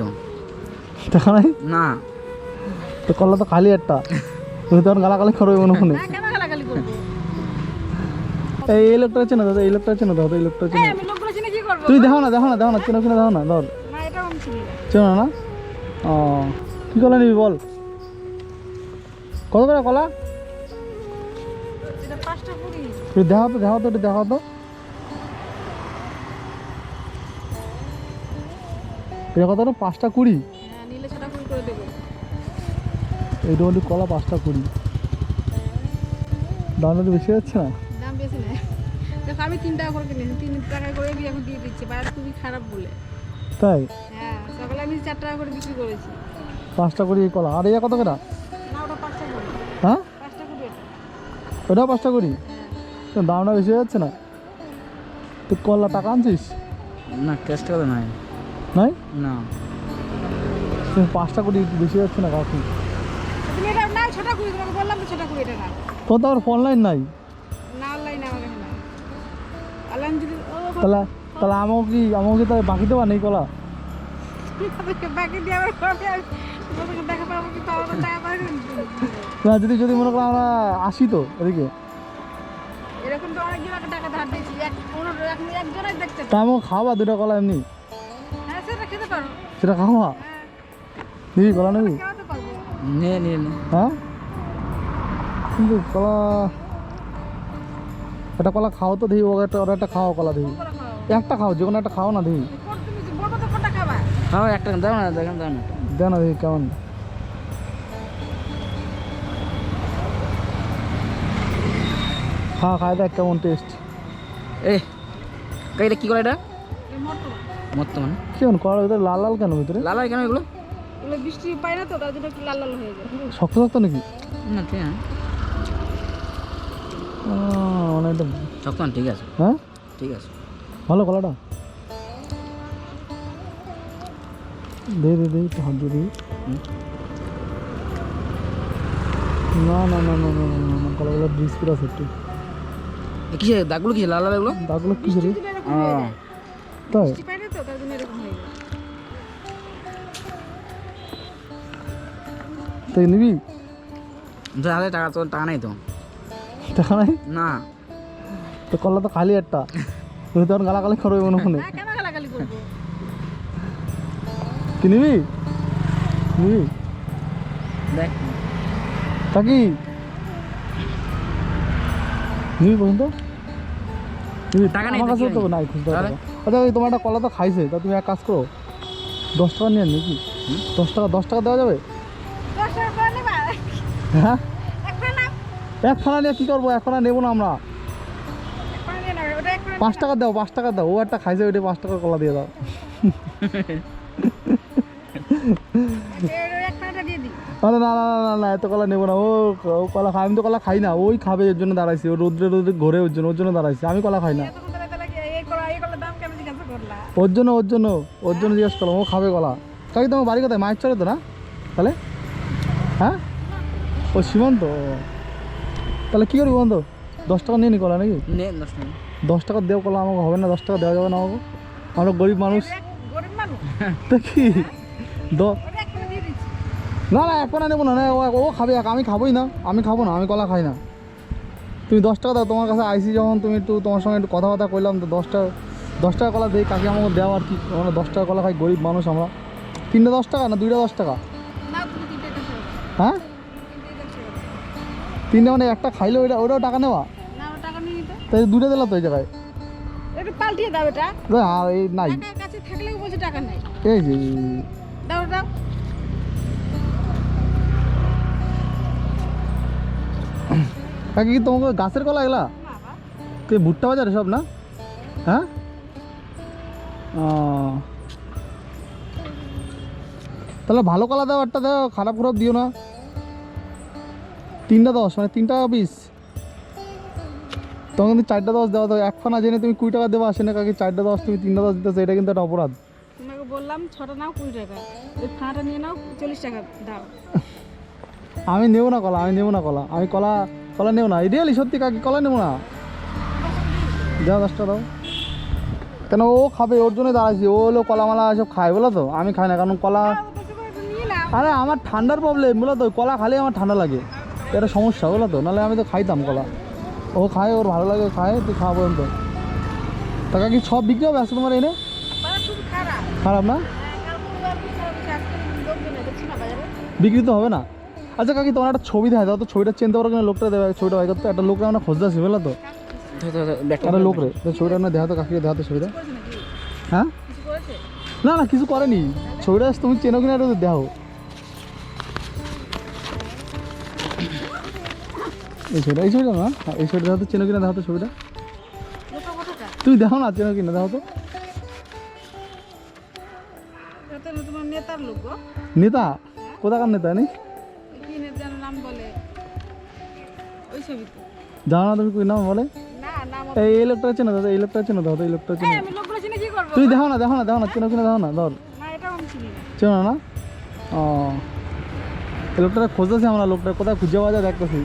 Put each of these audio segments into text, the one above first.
তো দেখা নাই না। তো কলা তো খালি একটা। তুমি তখন গালাগালি করবে মনে মনে। হ্যাঁ, কেন এই এই লোকটা দাদা এই লোকটা দাদা এই লোকটা চিনে। তুই দেখো না দেখো না দেখো না চেনা চেনা দেখো না ধর। চিনি না। না? ও কি কলা নিবি বল? কত করে কলা? তুই দেখাও তো দেখাও তো একটু দেখাও তো। এটা কত হলো? পাঁচটা কুড়ি? হ্যাঁ নিলে ছটা কুড়ি করে দেবো। এইটা বলি কলা পাঁচটা কুড়ি। দাম একটু বেশি যাচ্ছে না? দাম বেশি দেখো আমি তিন টাকা করে কিনেছি। তিন টাকা করে এখন দিয়ে দিচ্ছি। বাইরে খুবই খারাপ বলে। তাই? হ্যাঁ সকালে আমি চার টাকা করে বিক্রি করেছি। পাঁচটা কুড়ি কলা। আর এই কত করে? না ওটা পাঁচটা কুড়ি। হ্যাঁ? পাঁচটা কুড়ি এটা। ওটাও পাঁচটা কুড়ি? হ্যাঁ। তো দামটা বেশি হয়ে যাচ্ছে না? তুই কলা টাকা আনছিস? না ক্যাশ টাকা নাই। নাই? না। তুই পাঁচটা কুড়ি বেশি যাচ্ছে না কাকু তুমি এটা নাও ছটা কুড়ি তোমাকে বললাম তো ছটা কুড়ি এটা না তো আবার অনলাইন নাই? না অনলাইনে আমার কাছে নাই অনলাইন যদি তাহলে তাহলে আমাকে কি আমাকে কি তাহলে বাকি দেবা নেই কলা? বাকি দিয়ে আবার কবে দেখা পাবো কি তাও টাকা পাবে না। যদি যদি মনে করো আমরা আসি তো এদিকে। এরকম তো অনেক জনকে টাকা ধার দিয়েছি। এক কোনো এখন দেখতে তা আমাকে খাওয়া দুটো কলা এমনি। পারো সেটা খাওয়া দিবি কলা নিবি? খাওয়াতে পারব নে নে নে। হ্যাঁ? কিন্তু কলা একটা কলা খাও তো দেখি ও একটা ওরা একটা খাওয়া কলা দেখি একটা খাও যে কোনো একটা খাও না দেখি হ্যাঁ একটা দাও না দেখেন দাও না। দেখ না দেখি কেমন? হ্যাঁ খাই দেখ কেমন টেস্ট এ এটা কি করে এটা? বর্তমানে। কেমন? কড়ার ভিতরে লাল লাল কেন ভিতরে? লাল লাল কেন এগুলো? এগুলো বৃষ্টি পায় না তো তার জন্য লাল লাল হয়ে যায়। শক্ত শক্ত নাকি? না ঠিক আছে। মানে একদম শক্ত ঠিক আছে। হ্যাঁ? ঠিক আছে। ভালো কলাটা দে দে দে একটু হাত দিয়ে না না না না না না না কলাগুলো বিস্কুট আছে একটু কিসের? দাগগুলো কিসের? লাল লাল এগুলো? দাগগুলো কিসের? তাই? এরকম এরকম হয়ে যাবে তুই নিবি? হাতে টাকা তো টাকা নেই তো। টাকা নাই? না। তো করলা তো খালি একটা। তুই তখন গালাগালি করবে মনে মনে। কি নিবি? নিবি? দেখ। তা নিবি বলুন তো। নিবি টাকা নেই তো নাই খুচরা আচ্ছা ওই তোমার একটা কলা তো খাইছে তা তুমি এক কাজ করো। দশ টাকা নিয়ে নাকি? দশ টাকা দশ টাকা দেওয়া যাবে? হ্যাঁ? এক খানা নিয়ে কী করব? এক খানা নেব না আমরা। পাঁচ টাকা দাও পাঁচ টাকা দাও। ও একটা খাইছে ওইটা পাঁচ টাকা কলা দিয়ে দাও। আরে না না না না না এত কলা নেব না। ও ও কলা খাই আমি তো কলা খাই না। ওই খাবে ওর জন্য দাঁড়াইছি। ও রোদ্রে রোদ্রে ঘরে ওর জন্য ওর জন্য দাঁড়াইছি। আমি কলা খাই না। ওর জন্য ওর জন্য ওর জন্য জিজ্ঞেস করলাম ও খাবে কলা কাকি তোমার বাড়ি কোথায়? মায়ের চলে তো না? তাহলে? হ্যাঁ? ও সীমান্ত। তাহলে কী করবি বন্ধু? দশ টাকা নিয়ে নি কলা নাকি? নে দশ টাকা। দেও কলা আমাকে হবে না দশ টাকা দেওয়া যাবে না আমাকে। আমরা গরিব মানুষ। এক গরিব মানুষ? তা কি? না না এক পানা নেব না না ও- ও খাবে এক আমি খাবোই না আমি খাব না আমি কলা খাই না। তুমি দশ টাকা দাও তোমার কাছে আইসি যখন তুমি একটু তোমার সঙ্গে একটু কথাবার্তা করলাম তো দশ টাকা দশ টাকা কলা দেই কাকে আমাকে দেওয়া আর কি। আমরা দশ টাকা কলা খাই গরিব মানুষ আমরা। তিনটে দশ টাকা না দুইটা দশ টাকা? হ্যাঁ? তিনটে মানে একটা খাইলে ওইটা ওটাও টাকা নেওয়া? তাই দুটো দিলাম তো ওই জায়গায়। একটু পাল্টিয়ে দাও এটা। না, এই নাই। টাকা কাছে থাকলেও বলছে টাকা নাই। এই যে দাও দাও। কাকি কি তোমাকে গাছের কলা এগুলা? কে ভুট্টা বাজারে সব না? হ্যাঁ। তাহলে ভালো কলা দাও একটা দাও খারাপ খারাপ দিও না। তিনটা দশ মানে তিন টাকা পিস তখন কিন্তু চারটা দশ দেওয়া দাও এক ফানা জেনে তুমি কুড়ি টাকা দেওয়া আসে না কাকি চারটা দশ তুমি তিনটা দশ দিতেছো এটা কিন্তু একটা অপরাধ। তোমাকে বললাম ছটা নাও কুড়ি টাকা। ওই ফাঁটা নিয়ে নাও চল্লিশ টাকা দাও। আমি নেব না কলা আমি নেব না কলা। আমি কলা কলা নেব না। রিয়েলি সত্যি কাকি কলা নেব না। দাও দশটা দাও। কেন ও খাবে? ওর জন্য দাঁড়াইছি। ও হলো কলা মালা এসব খায় বলো তো। আমি খাই না কারণ কলা আর নাও। আরে আমার ঠান্ডার প্রবলেম বলো তো। কলা খালে আমার ঠান্ডা লাগে। এটা সমস্যা বলো তো। নাহলে আমি তো খাইতাম কলা। ও খায় ওর ভালো লাগে খায় তুই খাওয়া পর্যন্ত। টাকা কি সব বিক্রি হবে আজকে তোমার এনে? খারাপ। খারাপ না? হ্যাঁ, বিক্রি তো হবে না। আচ্ছা কাকি তোমার একটা ছবি দেখায় দাও। তো ছবিটা চিনতে পারো কিনা? লোকটা দেবে ছবিটা বাইক করতে। একটা লোকরা আমরা খুঁজতে আসি বুঝলো তো। লোক রে তো ছবিটা আমরা দেখাতো কাকিকে দেখাতো ছবিটা? হ্যাঁ? না না কিছু করেনি। ছবিটা তুমি চেনো কিনা এটা দেখো এই ছবিটা এই ছবিটা না? হ্যাঁ, এই ছবিটা দেখাতো চেনো কিনা দেখাতো ছবিটা? তুমি দেখো না চেনো কিনা দেখো তো। নেতা? কোথাকার নেতা নেই কি বলে? ওই জানো না তুমি কি নাম বলে? এই এই লোকটা চেনো দাদা এই লোকটা চেনো দাদা এই লোকটা চেনো। এই আমি লোকগুলো চিনে কি করব? তুমি দেখো না দেখো না দেখো না চেনো কিনা দেখো না ধর। না আমি চিনি না। চেনো না? ও। এই লোকটা খুঁজতেছি আমরা লোকটা কোথায় খুঁজে পাওয়া যায় দেখতেছি।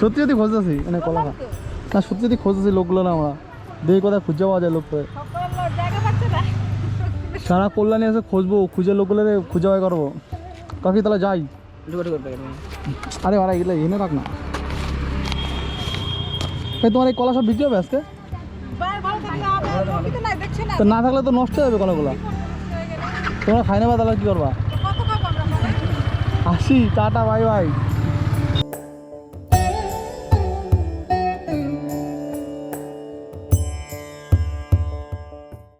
সত্যি যদি খুঁজতেছি এনে কলা না সত্যি যদি খুঁজতেছি লোকগুলো না আমরা। দেখি কোথায় খুঁজে পাওয়া যায় লোকটা সারা কল্যাণী এসে খুঁজবো খুঁজে লোকগুলো খুঁজে বাই করব। কাকি তাহলে যাই। আরে ভাড়া এগুলো এনে রাখ না। তোমার এই কলা সব বিক্রি হবে আজকে? তো না। থাকলে তো নষ্ট হবে যাবে কলাগুলো। তোমরা খাই নেবা তাহলে কি করবা? আসি টাটা বাই বাই।